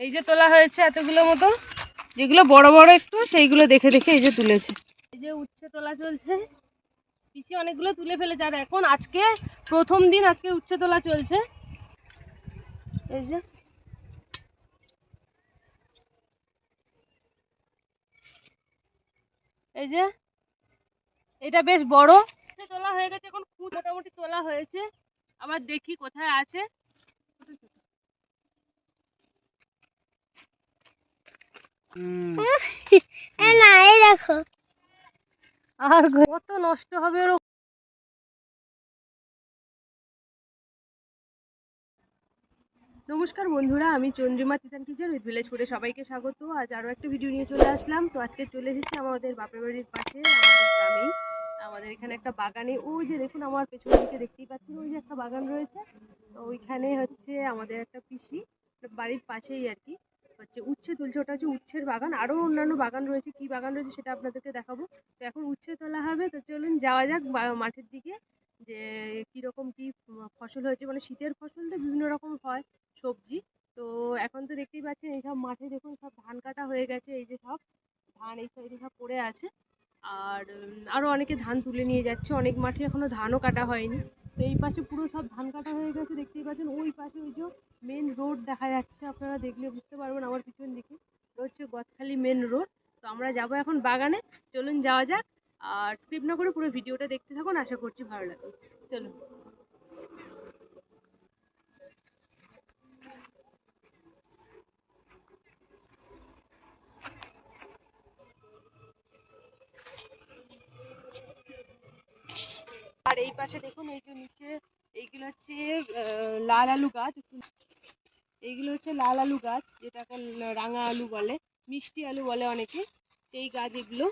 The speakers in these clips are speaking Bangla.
এই যে তোলা হয়েছে এতগুলো মতো, যেগুলো বড় বড় একটু, সেইগুলো দেখে দেখে এই যে তুলেছে। এই যে উচ্ছে তোলা চলছে। পিছি অনেকগুলো তুলে ফেলেছে। আর এখন আজকে প্রথম দিন আজকে উচ্ছে তোলা চলছে। এই যে। এই যে। এটা বেশ বড়। তোলা হয়ে গেছে। এখন খুব মোটামুটি তোলা হয়েছে। আবার দেখি কোথায় আছে। না এই দেখো। আর কত নষ্ট হবে ওর নমস্কার বন্ধুরা আমি Chandrima Titan kitchen with village ফুডে সবাইকে স্বাগত। আজ আরও একটা ভিডিও নিয়ে চলে আসলাম। তো আজকে চলে এসেছি আমাদের বাপের বাড়ির পাশে আমাদের গ্রামেই। আমাদের এখানে একটা বাগানে। ওই যে দেখুন আমার পেছনের দিকে দেখতেই পাচ্ছেন ওই যে একটা বাগান রয়েছে। তো ওইখানে হচ্ছে আমাদের একটা পিসি বাড়ির পাশেই আর কি। হচ্ছে উচ্ছে তুলছে, ওটা হচ্ছে উচ্ছের বাগান। আরও অন্যান্য বাগান রয়েছে, কি বাগান রয়েছে সেটা আপনাদেরকে দেখাবো। তো এখন উচ্ছে তোলা হবে, তো চলুন যাওয়া যাক মাঠের দিকে, যে কীরকম কী ফসল হয়েছে। মানে শীতের ফসল তো বিভিন্ন রকম হয়, সবজি। তো এখন তো দেখতেই পাচ্ছেন এইসব মাঠে দেখুন সব ধান কাটা হয়ে গেছে, এই যে সব ধান এই সাইডে সব পড়ে আছে। আর আরও অনেকে ধান তুলে নিয়ে যাচ্ছে, অনেক মাঠে এখনও ধানও কাটা হয়নি। তো এই পাশে পুরো সব ধান কাটা হয়ে গেছে, দেখতেই পাচ্ছেন। ওই পাশে ওই যে মেন রোড দেখা যাচ্ছে, আপনারা দেখলে বুঝতে পারবেন আমার পিছন দিকে। হচ্ছে গদখালি মেন রোড তো আমরা যাব এখন বাগানে। চলুন যাওয়া যাক। আর স্কিপ না করে পুরো ভিডিওটা দেখতে থাকুন, আশা করছি ভালো লাগবে। চলুন আর এই পাশে দেখুন, এই যে নিচে এইগুলো হচ্ছে লাল আলু গাছ এইগুলো হচ্ছে লাল আলু গাছ, যেটাকে রাঙা আলু বলে, মিষ্টি আলু বলে অনেকে সেই গাছ এগুলো।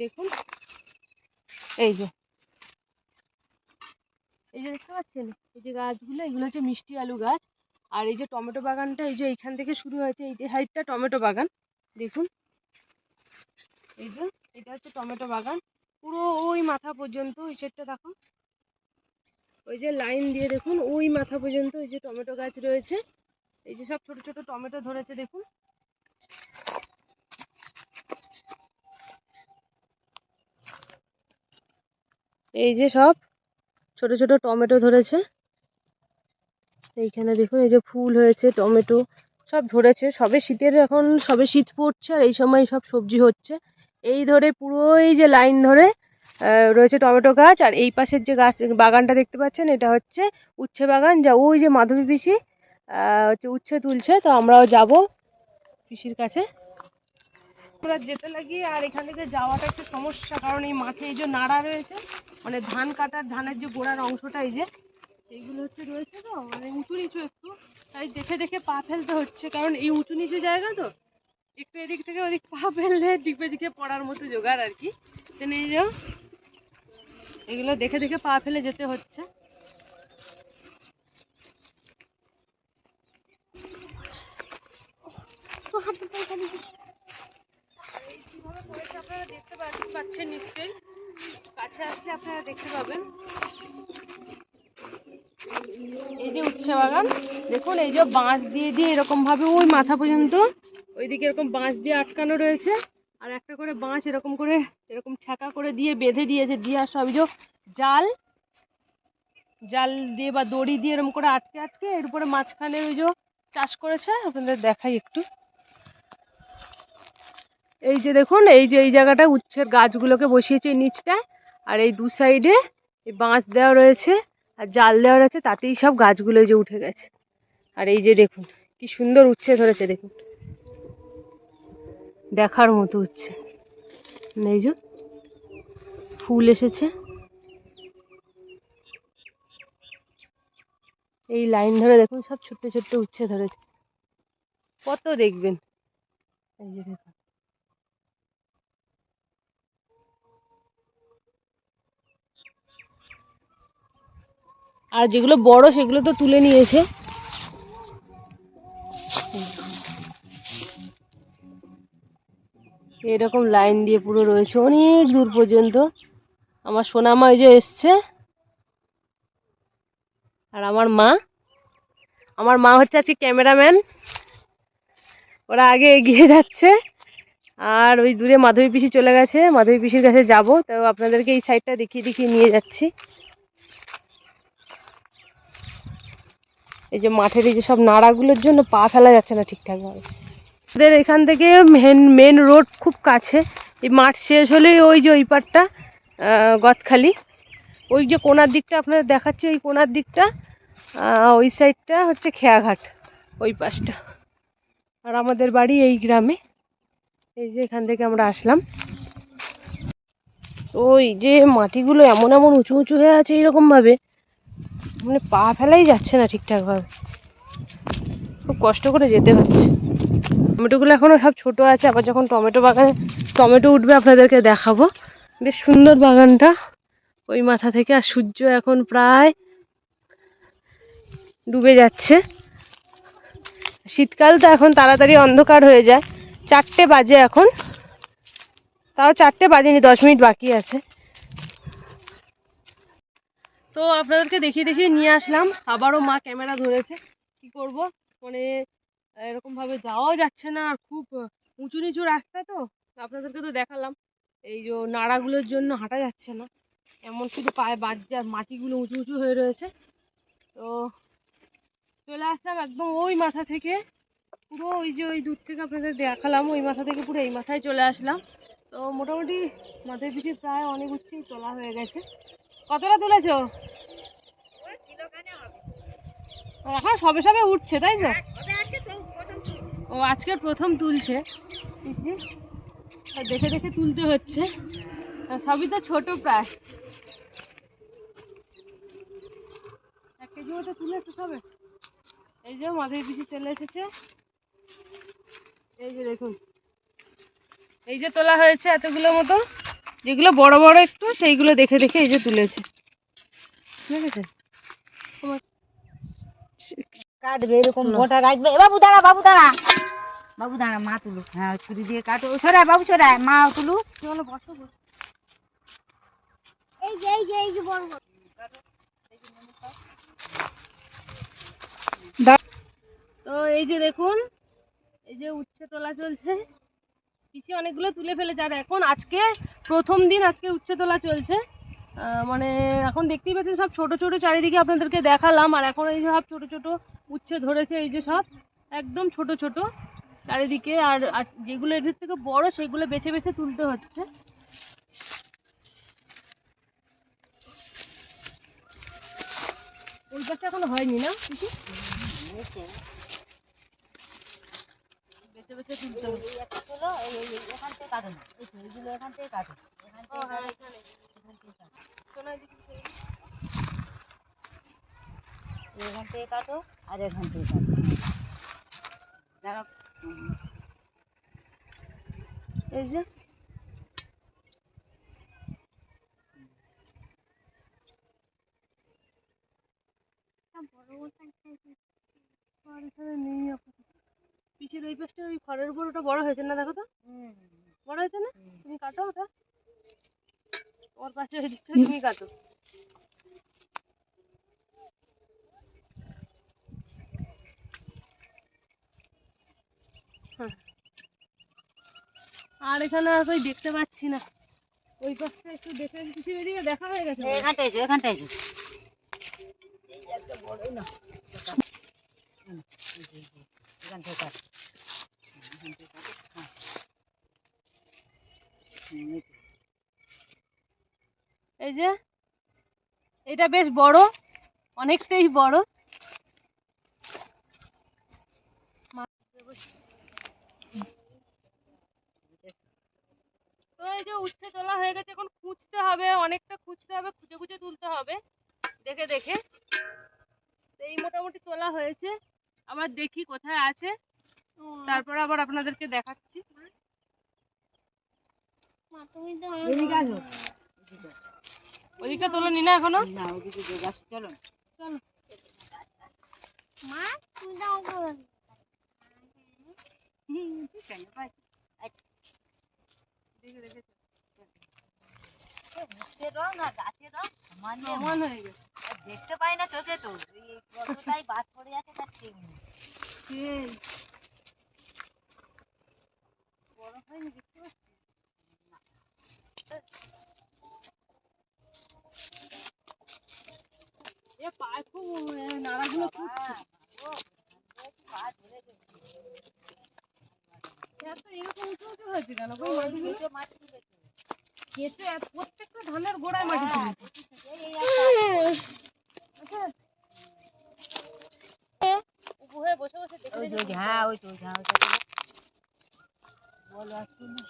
দেখুন, এই যে এই যে দেখতে পাচ্ছেন? এই যে গাছগুলো, এগুলো হচ্ছে মিষ্টি আলু গাছ। আর এই যে টমেটো বাগানটা, এই যে এইখান থেকে শুরু হয়েছে, এই যে সাইডটা টমেটো বাগান। দেখুন, এই যে, এটা হচ্ছে টমেটো বাগান। পুরো ওই মাথা পর্যন্ত, ওই সাইডটা দেখো। ওই যে লাইন দিয়ে দেখুন, ওই মাথা পর্যন্ত ওই যে টমেটো গাছ রয়েছে। এই যে সব ছোট ছোট টমেটো ধরেছে, দেখুন। এই যে সব ছোট ছোট টমেটো ধরেছে। এইখানে দেখুন, এই যে ফুল হয়েছে, টমেটো সব ধরেছে। সবে শীতের এখন, সবে শীত পড়ছে আর এই সময় সব সবজি হচ্ছে। এই ধরে পুরো এই যে লাইন ধরে রয়েছে টমেটো গাছ, আর এই পাশের যে গাছ, বাগানটা দেখতে পাচ্ছেন, এটা হচ্ছে উচ্ছে বাগান, যা ওই যে মাধবী পিসি হচ্ছে উচ্ছে তুলছে, তো আমরাও যাব পিসির কাছে। আমরা যেতে লাগি, আর এখান থেকে যাওয়াটা একটু সমস্যা, কারণ এই মাঠে এই যে নাড়া রয়েছে মানে ধান কাটার, ধানের যে গোড়ার অংশটা এই যে, এইগুলো হচ্ছে রয়েছে তো মানে উঁচু নিচু একটু, তাই দেখে দেখে পা ফেলতে হচ্ছে, কারণ এই উঁচু নিচু জায়গা তো একটু এদিক থেকে ওদিক পা ফেললে ডিপে দিকে পড়ার মতো জোগাড় আর কি। নিয়ে যাও। এগুলো দেখে দেখে পা ফেলে যেতে হচ্ছে। নিশ্চয়ই। কাছে আসলে আপনারা দেখতে পাবেন। এই যে উচ্ছে বাগান। দেখুন, এই যে বাঁশ দিয়ে দিয়ে এরকম ভাবে ওই মাথা পর্যন্ত ওইদিকে এরকম বাঁশ দিয়ে আটকানো রয়েছে। আর একটা করে বাঁশ এরকম করে, এরকম ছাকা করে দিয়ে বেঁধে দিয়েছে। দিয়ে আর সব এই যে জাল জাল দিয়ে বা দড়ি দিয়ে এরকম করে আটকে আটকে এর উপরে মাঝখানে ওই যে চাষ করেছে। আপনাদের দেখাই একটু। এই যে দেখুন, এই যে এই জায়গাটা উচ্ছের গাছগুলোকে বসিয়েছে নিচটায়। আর এই দু সাইডে এই বাঁশ দেওয়া রয়েছে, আর জাল দেওয়া রয়েছে, তাতেই সব গাছগুলো যে উঠে গেছে। আর এই যে দেখুন, কি সুন্দর উচ্ছে ধরেছে দেখুন। দেখার মতো হচ্ছে। এই যে, ফুল এসেছে। এই লাইন ধরে দেখুন, সব ছোট্ট ছোট্ট উচ্ছে ধরেছে। কত দেখবেন? এই যে দেখুন। আর যেগুলো বড়, সেগুলো তো তুলে নিয়েছে। এরকম লাইন দিয়ে পুরো রয়েছে, অনেক দূর পর্যন্ত। আমার সোনামা ওই যে এসছে। আর আমার মা। আমার মা হচ্ছে আজকে ক্যামেরাম্যান। ওরা আগে এগিয়ে যাচ্ছে। আর ওই দূরে মাধবী পিসি চলে গেছে। মাধবী পিসির কাছে যাব, তো আপনাদেরকে এই সাইডটা দেখিয়ে দেখিয়ে নিয়ে যাচ্ছি। এই যে মাঠের এই যে সব নাড়াগুলোর জন্য পা ফেলা যাচ্ছে না ঠিকঠাকভাবে। আমাদের এখান থেকে মেন মেন রোড খুব কাছে। এই মাঠ শেষ হলেই ওই যে ওই পারটা আহ, গদখালি। ওই যে কোনার দিকটা আপনাদের দেখাচ্ছি ওই কোনার দিকটা ওই সাইডটা হচ্ছে খেয়াঘাট ওই পাশটা। আর আমাদের বাড়ি এই গ্রামে। এই যে এখান থেকে আমরা আসলাম। ওই যে মাটিগুলো এমন এমন উঁচু উঁচু হয়ে আছে এইরকমভাবে মানে পা ফেলাই যাচ্ছে না ঠিকঠাকভাবে। খুব কষ্ট করে যেতে হচ্ছে। টমেটোগুলো এখনও সব ছোট আছে, আবার যখন টমেটো বাগানে টমেটো উঠবে আপনাদেরকে দেখাবো। বেশ সুন্দর বাগানটা। ওই মাথা থেকে, আর সূর্য এখন প্রায় ডুবে যাচ্ছে। শীতকাল তো এখন তাড়াতাড়ি অন্ধকার হয়ে যায়। চারটে বাজে এখন। তাও চারটে বাজেনি, দশ মিনিট বাকি আছে। তো আপনাদেরকে দেখিয়ে দেখিয়ে নিয়ে আসলাম। আবারও মা ক্যামেরা ধরেছে। কি করব? মানে এরকম ভাবে যাওয়াও যাচ্ছে না। আর খুব উঁচু নিচু রাস্তা তো। আপনাদেরকে তো দেখালাম। এই যে নাড়াগুলোর জন্য হাঁটা যাচ্ছে না। এমন শুধু পায়ে বাজছে আর মাটিগুলো উঁচু উঁচু হয়ে রয়েছে। তো চলে আসলাম একদম ওই মাথা থেকে। পুরো ওই যে ওই দূর থেকে আপনাদের দেখালাম, ওই মাথা থেকে পুরো এই মাথায় চলে আসলাম। তো মোটামুটি মাথায় পিছিয়ে প্রায় অনেক উচ্চেই তোলা হয়ে গেছে। কতটা তুলেছো? এখন সবে সবে উঠছে তাই তো? ও আজকে প্রথম তুলছে। পিসি আর দেখে দেখে তুলতে হচ্ছে। সবই তো ছোট প্রায়। এক কেজি মতো তুলেছে সবে। এই যে মাথায় পিসি চলে এসেছে। এই যে দেখুন। এই যে তোলা হয়েছে এতগুলো মতো। যেগুলো বড় বড় একটু সেইগুলো দেখে দেখে এই যে তুলেছে। ঠিক আছে? কাটবে এরকম গোটা রাখবে। বাবু দাঁড়া বাবু দাঁড়া। বাবু দাঁড়া মা তুলুক। হ্যাঁ ছুরি দিয়ে কাটো। সরায় বাবু সরায় মা চলো বসো বসো। এই যে এই যে এই যে বড়। তো এই যে দেখুন এই যে উচ্ছে তোলা চলছে। পিছিয়ে অনেকগুলো তুলে ফেলেছে। আর এখন আজকে প্রথম দিন আজকে উচ্ছে তোলা চলছে। আহ, মানে এখন দেখতেই পাচ্ছেন সব ছোট ছোট চারিদিকে আপনাদেরকে দেখালাম। আর এখন এই যে সব ছোট ছোট উচ্ছে ধরেছে এই যে সব একদম ছোট ছোট চারিদিকে আর যেগুলো এদের থেকে বড় সেগুলো বেছে বেছে তুলতে হচ্ছে। ওই পাশে এখনও হয়নি না বেছে বেছে তুলতে এই এখান থেকে কাটো না। এখান থেকে কাটো। হ্যাঁ এখান। থেকে কাটো সোনার দিকে থেকে। এই এখান থেকে কাটো আর এখান থেকে কাটো। এই যে। পিছের ওই পাশটা ওই খড়ের উপর ওটা বড় হয়েছে না দেখো তো? বড় হয়েছে না? তুমি কাটো ওটা। ওর পাশে ওই দিকটা তুমি কাটো। আর এখানে আর কই দেখতে পাচ্ছি না। ওই পাশটা একটু দেখে কিছু এদিকে দেখা হয়ে গেছে এখানটা এসো এখানটা এসো। এই যে এটা বেশ বড় অনেকটাই বড়। তো এই যে উচ্ছে তোলা হয়ে গেছে এখন খুঁজতে হবে অনেকটা খুঁজতে হবে খুঁজে খুঁজে তুলতে হবে দেখে দেখে এই মোটামুটি তোলা হয়েছে আবার দেখি কোথায় আছে তারপরে আবার আপনাদেরকে দেখাচ্ছি। ওদিকে তোলনি না এখনও না ওদিকে চলো। চলো মা তুমি তো দেখতে পাই না চোখে তো কতটাই বাদ পড়ে যাচ্ছে তার ঠিক নেই সেই হয়নি দেখতে পাচ্ছি এ পায়ে খুব নাড়াগুলো ফুটছে পা ধরে গেছে এরকম উঁচু উঁচু হয়েছে কেন? মাটিগুলো কেঁচো প্রত্যেকটা ধানের গোড়ায় মাটি হয়ে ওই হ্যাঁ ওই বলো আসছি না।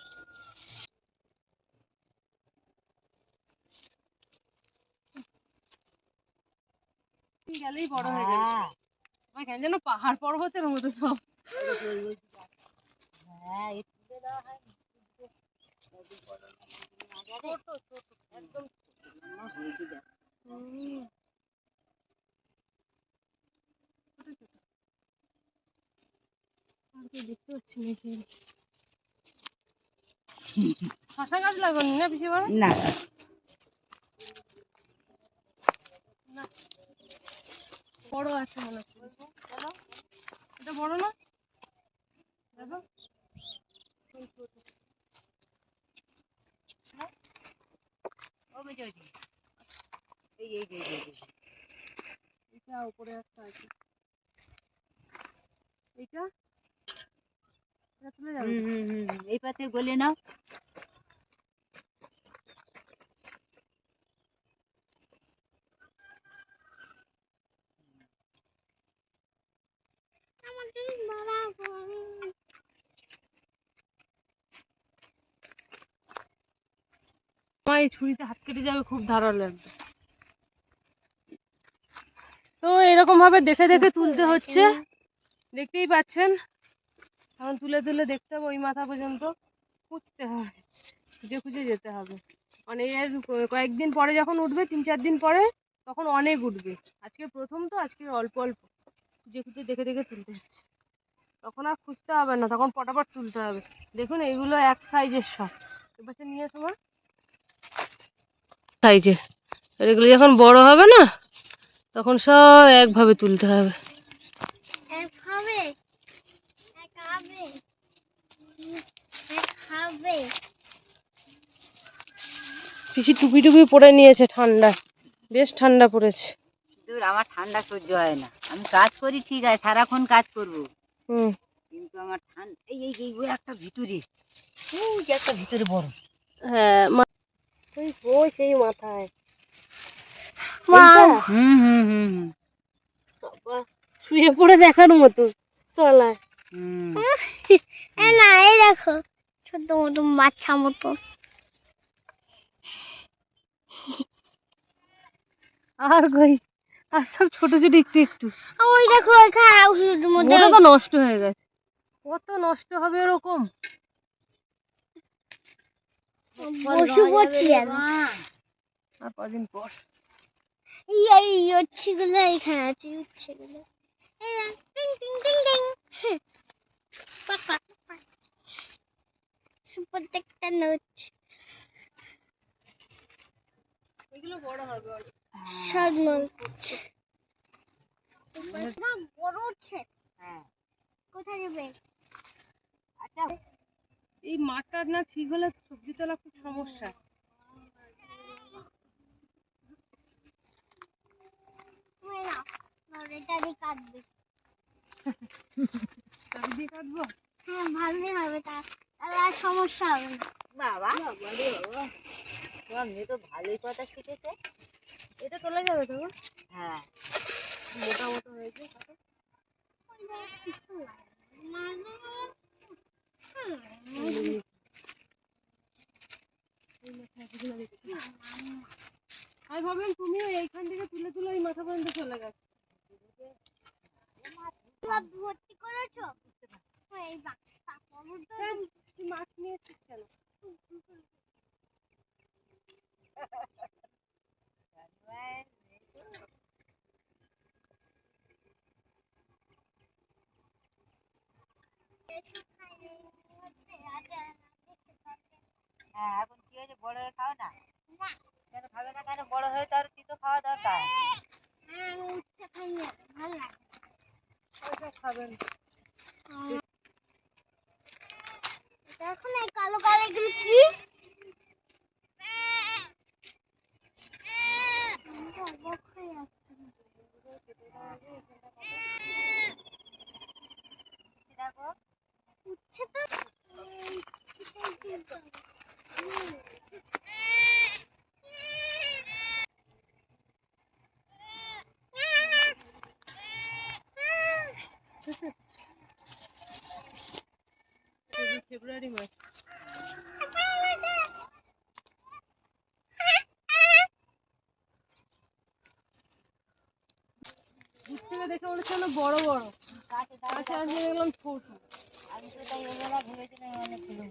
গেলেই বড় হয়ে যাবে। হ্যাঁ, কেন যেন পাহাড় পর্বতের মতো সব। হ্যাঁ তুলে দেওয়া ছোট ছোট একদম দেখতে পাচ্ছি শশা গাছ লাগানি না পিছিয়ে বড়? না। বড় আছে মনে হচ্ছে। এটা বড় না? দেখো। এই। এটা উপরে একটা আছে এইটা। এই পাতে গলে নাও আমাদের বরাবর আমার এই ছুরিতে হাত কেটে যাবে, খুব ধারালো একদম। তো এরকম ভাবে দেখে দেখে তুলতে হচ্ছে। দেখতেই পাচ্ছেন? এখন তুলে তুলে দেখতে হবে, ওই মাথা পর্যন্ত খুঁজতে হবে, খুঁজে খুঁজে যেতে হবে। মানে এর কয়েকদিন পরে যখন উঠবে, তিন চার দিন পরে তখন অনেক উঠবে। আজকে প্রথম তো, আজকে অল্প অল্প। খুঁজে খুঁজে দেখে দেখে তুলতে হচ্ছে। তখন আর খুঁজতে হবে না, তখন পটাপট তুলতে হবে। দেখুন, এইগুলো এক সাইজের সব এবার নিয়ে তোমার সাইজে আর এগুলো যখন বড় হবে না তখন সব একভাবে তুলতে হবে। পিসি টুপি টুপি পরে নিয়েছে ঠান্ডা বেশ ঠান্ডা পড়েছে। দূর আমার ঠান্ডা সহ্য হয় না। আমি কাজ করি ঠিক আছে সারাক্ষণ কাজ করব। হুম। কিন্তু আমার ঠান্ডা এই এই এই একটা ভিতরে একটা ভিতরে বড়। হ্যাঁ ওই ওই সেই মাথায়। মা! হুম হুম হুম শুয়ে পড়ে দেখার মতো তলায়। হুম। না এই দেখো ছোট মতো বাচ্চা মতো। আর কই? আর সব ছোট ছোট একটু একটু। আর ওই দেখো এখানে ওষুধের মধ্যে। ওটা তো নষ্ট হয়ে গেছে। কত নষ্ট হবে এরকম বসে পড়ছি আর কদিন পর? এই এই ইচ্ছেগুলো এখানে আছে হচ্ছে গুলো এই না, টিং টিং টিং টিং। হুম। পাক, পাক, পাক। প্রত্যেকটা নোচ। এগুলো বড় হবে সব নোচ। বড় হচ্ছে হ্যাঁ। কোথায় যাবে? আচ্ছা। এই মাঠটা না ঠিক হলে সবজি তোলা খুব সমস্যা। হ্যাঁ ভালোই হবে তা তাহলে আর সমস্যা হবে না বাবা। বাবারে বাবা মেয়ে তো ভালোই কথা শিখেছে। এটা তোলা যাবে তো? হ্যাঁ। মোটা মোটা হয়েছে। আমি ভাবলাম তুমিও এইখান থেকে তুলে তুলে ওই মাথা পর্যন্ত চলে গেছে তুই মাছ নিয়েছিস কেন? হ্যাঁ এখন কি হয়েছে? বড় হয়ে খাও না? কেন খাবে না কেন? বড় হয়ে তো আর কিছু খাওয়া দরকার? ওইটা খাবেন এটা এখন এই কালো কালো এগুলো কি আমি তো অবাক হয়ে যাচ্ছি। উচ্ছে তো উম, সেটাই কিন্তু। হুম। ফেব্রুয়ারি মাস। দূর থেকে দেখে মনে হচ্ছে বড় বড়। কাছে আসলে দেখলাম ছোট। আমি তো তাই ওবেলা ভেবেছিলাম অনেকগুলো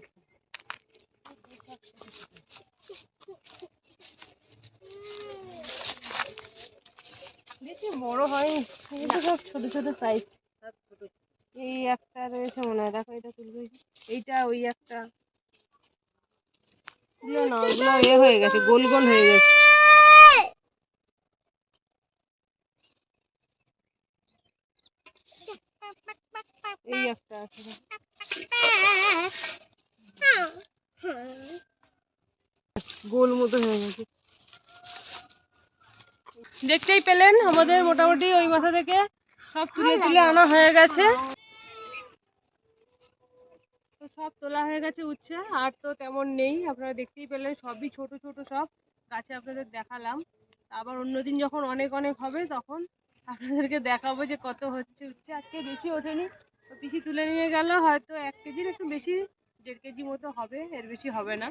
বেশি বড় সব ছোট ছোট। সাইজ এই একটা রয়েছে মনে হয়। দেখো, এটা তুলবে। এইটা ওই একটা ওগুলো না, ওগুলো এ হয়ে গেছে, গোল গোল হয়ে গেছে। গোল মতো হয়ে গেছে। দেখতেই পেলেন, আমাদের মোটামুটি ওই মাথা থেকে সব তুলে তুলে আনা হয়ে গেছে। সব তোলা হয়ে গেছে উচ্ছে, আর তো তেমন নেই, আপনারা দেখতেই পেলেন, সবই ছোট ছোট সব। গাছে আপনাদের দেখালাম। আবার অন্যদিন যখন অনেক অনেক হবে, তখন আপনাদেরকে দেখাবো যে কত হচ্ছে উচ্ছে। আজকে বেশি ওঠেনি। তো পিসি তুলে নিয়ে গেল, হয়তো এক কেজির একটু বেশি, দেড় কেজি মতো হবে, এর বেশি হবে না।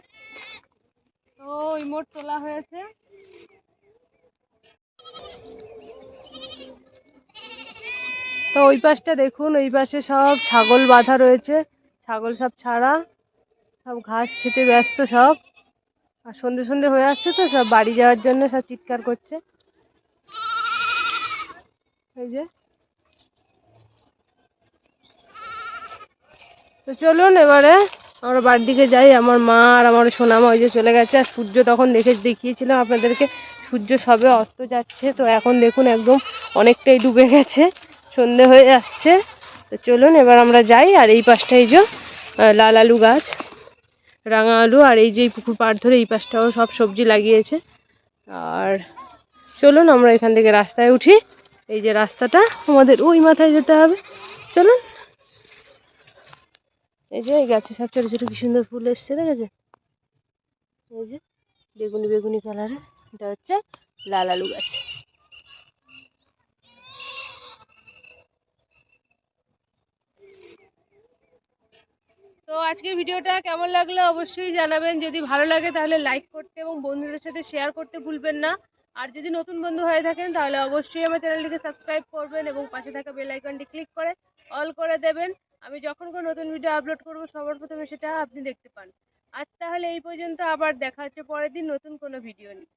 তো ওই মোট তোলা হয়েছে। তো ওই পাশটা দেখুন, ওই পাশে সব ছাগল বাঁধা রয়েছে। ছাগল সব ছাড়া, সব ঘাস খেতে ব্যস্ত সব। আর সন্ধে সন্ধে হয়ে আসছে তো, সব বাড়ি যাওয়ার জন্য সব চিৎকার করছে। এই যে। তো চলুন এবারে, আমরা বাড়ির দিকে যাই, আমার মা আর আমার সোনামা ওই যে চলে গেছে, আর সূর্য তখন দেখে দেখিয়েছিলাম আপনাদেরকে, সূর্য সবে অস্ত যাচ্ছে। তো এখন দেখুন একদম অনেকটাই ডুবে গেছে, সন্ধে হয়ে আসছে। তো চলুন, এবার আমরা যাই, আর এই পাশটাই যে লাল আলু গাছ, রাঙা আলু, আর এই যে এই পুকুর পাড় ধরে এই পাশটাও সব সবজি লাগিয়েছে। আর চলুন, আমরা এখান থেকে রাস্তায় উঠি। এই যে রাস্তাটা, আমাদের ওই মাথায় যেতে হবে। চলুন। এই যে, এই গাছে সব ছোটো ছোটো কি সুন্দর ফুল এসছে, দেখেছে? এই যে, বেগুনি বেগুনি কালারের এটা হচ্ছে লাল আলু গাছ। তো আজকের ভিডিওটা কেমন লাগল অবশ্যই জানাবেন। যদি ভালো লাগে তাহলে লাইক করতে এবং বন্ধুদের সাথে শেয়ার করতে ভুলবেন না। আর যদি নতুন বন্ধু হয়ে থাকেন তাহলে অবশ্যই আমার চ্যানেলটিকে সাবস্ক্রাইব করবেন এবং পাশে থাকা বেল আইকনটি ক্লিক করে অল করে দেবেন। আমি যখন কোনো নতুন ভিডিও আপলোড করব, সবার প্রথমে সেটা আপনি দেখতে পান। আজ তাহলে এই পর্যন্ত আবার দেখা হচ্ছে পরের দিন নতুন কোনো ভিডিও নিয়ে।